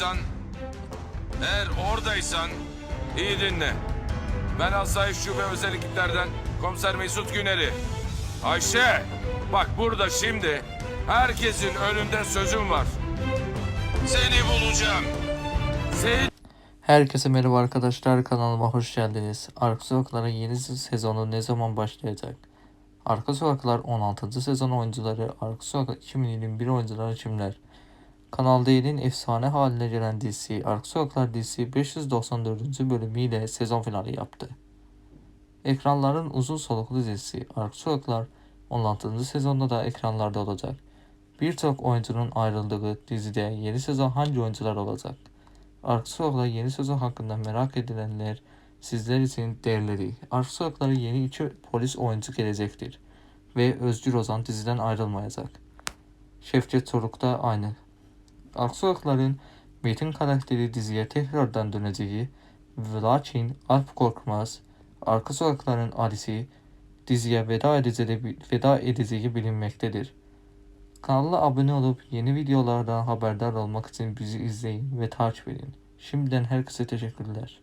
oradaysan, eğer oradaysan iyi dinle. Ben Asayiş Şube Özel Komiser Mesut Güner'i. Ayşe, bak burada şimdi herkesin önünde sözüm var. Seni bulacağım. Seni Herkese merhaba arkadaşlar kanalıma hoş geldiniz. Arka Sokaklar'ın yeni sezonu ne zaman başlayacak? Arka Sokaklar 16. sezon oyuncuları Arka Sokak 2021 oyuncuları kimler? Kanal D'nin efsane haline gelen dizisi Arka Sokaklar dizisi 594. bölümüyle sezon finali yaptı. Ekranların uzun soluklu dizisi Arka Sokaklar 16. sezonda da ekranlarda olacak. Birçok oyuncunun ayrıldığı dizide yeni sezon hangi oyuncular olacak? Arka Sokaklar yeni sezon hakkında merak edilenler sizler için değerleri. Arka Sokaklara yeni iki polis oyuncu gelecektir. Ve Özgür Ozan diziden ayrılmayacak. Şevket Çoruk da aynı. Arka Sokaklar'ın Metin karakteri diziye tekrardan döneceği lakin Alp Korkmaz, Arka Sokaklar'ın Ali'si diziye veda edeceği, veda edeceği bilinmektedir. Kanala abone olup yeni videolardan haberdar olmak için bizi izleyin ve takip edin. Şimdiden herkese teşekkürler.